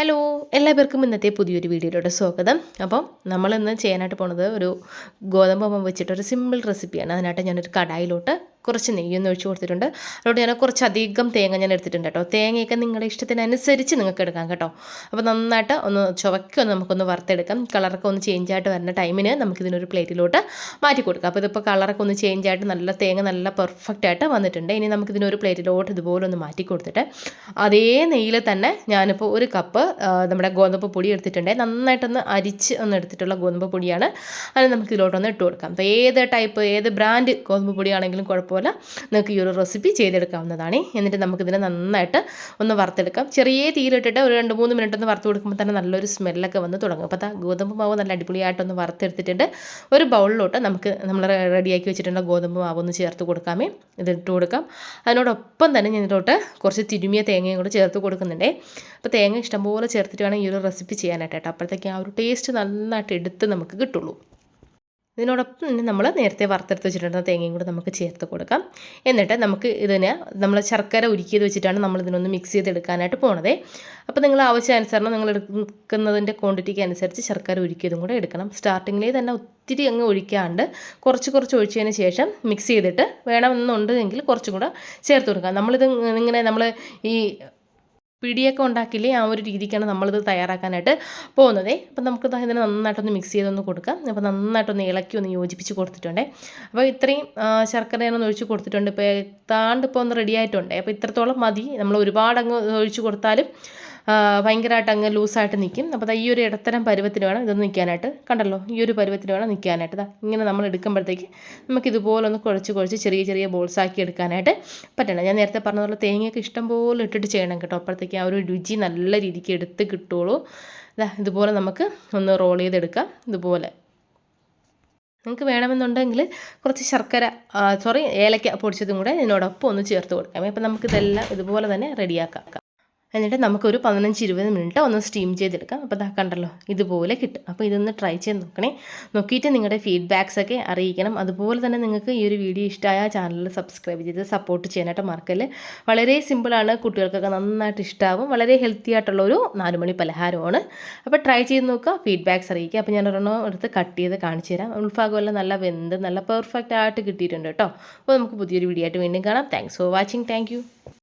Hello എല്ലാവർക്കും ഇന്നത്തെ പുതിയൊരു വീഡിയോയിലൂടെ സ്വാഗതം. അപ്പം നമ്മളിന്ന് ചെയ്യാനായിട്ട് പോണത് ഒരു ഗോതമ്പ് അപ്പം വെച്ചിട്ടൊരു സിമ്പിൾ റെസിപ്പിയാണ് അതിനായിട്ട് ഞാനൊരു കടായിലോട്ട് കുറച്ച് നെയ്യൊന്ന് ഒഴിച്ച് കൊടുത്തിട്ടുണ്ട്. അതുകൊണ്ട് ഞാൻ കുറച്ചധികം തേങ്ങ ഞാൻ എടുത്തിട്ടുണ്ട് കേട്ടോ. തേങ്ങയൊക്കെ നിങ്ങളുടെ ഇഷ്ടത്തിനനുസരിച്ച് നിങ്ങൾക്ക് എടുക്കാം കേട്ടോ. അപ്പോൾ നന്നായിട്ട് ഒന്ന് ചുവക്കി ഒന്ന് നമുക്കൊന്ന് വറുത്തെടുക്കാം. കളറൊക്കെ ഒന്ന് ചേഞ്ച് ആയിട്ട് വരുന്ന ടൈമിന് നമുക്കിതിനൊരു പ്ലേറ്റിലോട്ട് മാറ്റി കൊടുക്കാം. അപ്പോൾ ഇതിപ്പോൾ കളറൊക്കെ ഒന്ന് ചേഞ്ച് ആയിട്ട് നല്ല തേങ്ങ നല്ല പെർഫെക്റ്റ് ആയിട്ട് വന്നിട്ടുണ്ട്. ഇനി നമുക്കിതിനൊരു പ്ലേറ്റിലോട്ട് ഇതുപോലെ ഒന്ന് മാറ്റി കൊടുത്തിട്ട് അതേ നെയ്യിൽ തന്നെ ഞാനിപ്പോൾ ഒരു കപ്പ് നമ്മുടെ ഗോതമ്പ് പൊടി എടുത്തിട്ടുണ്ട്. നന്നായിട്ടൊന്ന് അരിച്ച് ഒന്ന് എടുത്തിട്ടുള്ള ഗോതമ്പ് പൊടിയാണ്. അത് നമുക്ക് ഇതിലോട്ടൊന്ന് ഇട്ട് കൊടുക്കാം. അപ്പോൾ ഏത് ടൈപ്പ് ഏത് ബ്രാൻഡ് ഗോതമ്പ് പൊടിയാണെങ്കിലും കുഴപ്പമില്ല. പോലെ നിങ്ങൾക്ക് ഈ ഒരു റെസിപ്പി ചെയ്തെടുക്കാവുന്നതാണ്. എന്നിട്ട് നമുക്കിതിനെ നന്നായിട്ട് ഒന്ന് വറുത്തെടുക്കാം. ചെറിയ തീയിലിട്ടിട്ട് ഒരു രണ്ട് മൂന്ന് മിനിറ്റ് ഒന്ന് വറുത്ത് കൊടുക്കുമ്പോൾ തന്നെ നല്ലൊരു സ്മെല്ലൊക്കെ വന്ന് തുടങ്ങും. അപ്പോൾ ആ ഗോതമ്പ് മാവ് നല്ല അടിപൊളിയായിട്ടൊന്ന് വറുത്തെടുത്തിട്ടുണ്ട്. ഒരു ബൗളിലോട്ട് നമുക്ക് നമ്മൾ റെഡിയാക്കി വെച്ചിട്ടുള്ള ഗോതമ്പ് മാവ് ഒന്ന് ചേർത്ത് കൊടുക്കാമേ. ഇതിട്ട് കൊടുക്കാം. അതിനോടൊപ്പം തന്നെ ഞാൻ കുറച്ച് തിരുമിയ തേങ്ങയും കൂടെ ചേർത്ത് കൊടുക്കുന്നുണ്ടേ. അപ്പോൾ തേങ്ങ ഇഷ്ടംപോലെ ചേർത്തിട്ട് വേണം ഈ ഒരു റെസിപ്പി ചെയ്യാനായിട്ട് കേട്ടോ. അപ്പോഴത്തേക്ക് ആ ഒരു ടേസ്റ്റ് നന്നായിട്ട് എടുത്ത് നമുക്ക് കിട്ടുള്ളൂ. ഇതിനോടൊപ്പം തന്നെ നമ്മൾ നേരത്തെ വറുത്തെടുത്ത് വെച്ചിട്ടുണ്ട് തേങ്ങയും കൂടെ നമുക്ക് ചേർത്ത് കൊടുക്കാം. എന്നിട്ട് നമുക്ക് ഇതിനെ നമ്മൾ ശർക്കര ഉരുക്കിയത് വെച്ചിട്ടാണ് നമ്മൾ ഇതിനൊന്ന് മിക്സ് ചെയ്തെടുക്കാനായിട്ട് പോണത്. അപ്പോൾ നിങ്ങൾ ആവശ്യാനുസരണം നിങ്ങൾ എടുക്കുന്നതിന്റെ ക്വാണ്ടിറ്റിക്ക് അനുസരിച്ച് ശർക്കര ഉരുക്കിയതും കൂടെ എടുക്കണം. സ്റ്റാർട്ടിങ്ങിലേ തന്നെ ഒത്തിരി അങ്ങ് ഒഴിക്കാണ്ട് കുറച്ച് കുറച്ച് ഒഴിച്ചതിന് ശേഷം മിക്സ് ചെയ്തിട്ട് വേണമെന്നുണ്ടെങ്കിൽ കുറച്ചും കൂടെ ചേർത്ത് കൊടുക്കാം. നമ്മളിത് ഇങ്ങനെ നമ്മൾ ഈ പിടിയൊക്കെ ഉണ്ടാക്കില്ലേ ആ ഒരു രീതിക്കാണ് നമ്മളിത് തയ്യാറാക്കാനായിട്ട് പോകുന്നത്. അപ്പം നമുക്ക് ഇതിനെ നന്നായിട്ടൊന്ന് മിക്സ് ചെയ്തൊന്ന് കൊടുക്കാം. അപ്പോൾ നന്നായിട്ടൊന്ന് ഇളക്കി ഒന്ന് യോജിപ്പിച്ച് കൊടുത്തിട്ടുണ്ട്. അപ്പോൾ ഇത്രയും ശർക്കര ഞാനൊന്ന് ഒഴിച്ച് കൊടുത്തിട്ടുണ്ട്. ഇപ്പോൾ താണ്ട് ഇപ്പോൾ ഒന്ന് റെഡി ആയിട്ടുണ്ട്. അപ്പോൾ ഇത്രത്തോളം മതി. നമ്മൾ ഒരുപാട് അങ്ങ് ഒഴിച്ച് കൊടുത്താലും ഭയങ്കരമായിട്ട് അങ്ങ് ലൂസായിട്ട് നിൽക്കും അപ്പോൾ ഈ ഒരു ഇടത്തരം പരുവത്തിന് വേണം ഇതൊന്ന് നിൽക്കാനായിട്ട്. കണ്ടല്ലോ? ഈ ഒരു പരുവത്തിന് വേണം നിൽക്കാനായിട്ട്. ഇങ്ങനെ നമ്മൾ എടുക്കുമ്പോഴത്തേക്ക് നമുക്ക് ഇതുപോലെ ഒന്ന് കുഴച്ച് കുഴച്ച് ചെറിയ ചെറിയ ബോൾസ് ആക്കി എടുക്കാനായിട്ട് പറ്റണം. ഞാൻ നേരത്തെ പറഞ്ഞതുപോലെ തേങ്ങയൊക്കെ ഇഷ്ടം പോലെ ഇട്ടിട്ട് ചെയ്യണം കേട്ടോ. അപ്പോഴത്തേക്ക് ആ ഒരു രുചി നല്ല രീതിക്ക് എടുത്ത് കിട്ടുള്ളൂ. ഇതുപോലെ നമുക്ക് ഒന്ന് റോൾ ചെയ്തെടുക്കാം. ഇതുപോലെ. നിങ്ങൾക്ക് വേണമെന്നുണ്ടെങ്കിൽ കുറച്ച് ശർക്കര സോറി ഏലക്ക പൊടിച്ചതും കൂടെ ഇതിനോടൊപ്പം ഒന്ന് ചേർത്ത് കൊടുക്കാം. അപ്പം നമുക്കിതെല്ലാം ഇതുപോലെ തന്നെ റെഡിയാക്കാം എന്നിട്ട് നമുക്കൊരു പതിനഞ്ച് ഇരുപത് മിനിറ്റ് ഒന്ന് സ്റ്റീം ചെയ്തെടുക്കാം. അപ്പോൾ ഇതാ കണ്ടല്ലോ ഇതുപോലെ കിട്ടും. അപ്പോൾ ഇതൊന്ന് ട്രൈ ചെയ്ത് നോക്കണേ. നോക്കിയിട്ട് നിങ്ങളുടെ ഫീഡ്ബാക്സ് ഒക്കെ അറിയിക്കണം. അതുപോലെ തന്നെ നിങ്ങൾക്ക് ഈ ഒരു വീഡിയോ ഇഷ്ടമായ ചാനൽ സബ്സ്ക്രൈബ് ചെയ്ത് സപ്പോർട്ട് ചെയ്യാനായിട്ട് മറക്കൽ വളരെ സിമ്പിളാണ് കുട്ടികൾക്കൊക്കെ നന്നായിട്ട് ഇഷ്ടമാവും വളരെ ഹെൽത്തി ആയിട്ടുള്ള ഒരു നാലുമണി പലഹാരമാണ്. അപ്പോൾ ട്രൈ ചെയ്ത് നോക്കുക. ഫീഡ്ബാക്സ് അറിയിക്കുക. അപ്പോൾ ഞാൻ ഒരെണ്ണം എടുത്ത് കട്ട് ചെയ്ത് കാണിച്ചു തരാം. ഉൾഭാഗമെല്ലാം നല്ല വെന്ത് നല്ല പെർഫെക്റ്റ് ആയിട്ട് കിട്ടിയിട്ടുണ്ട് കേട്ടോ. അപ്പോൾ നമുക്ക് പുതിയൊരു വീഡിയോ ആയിട്ട് വീണ്ടും കാണാം. Thanks for watching thank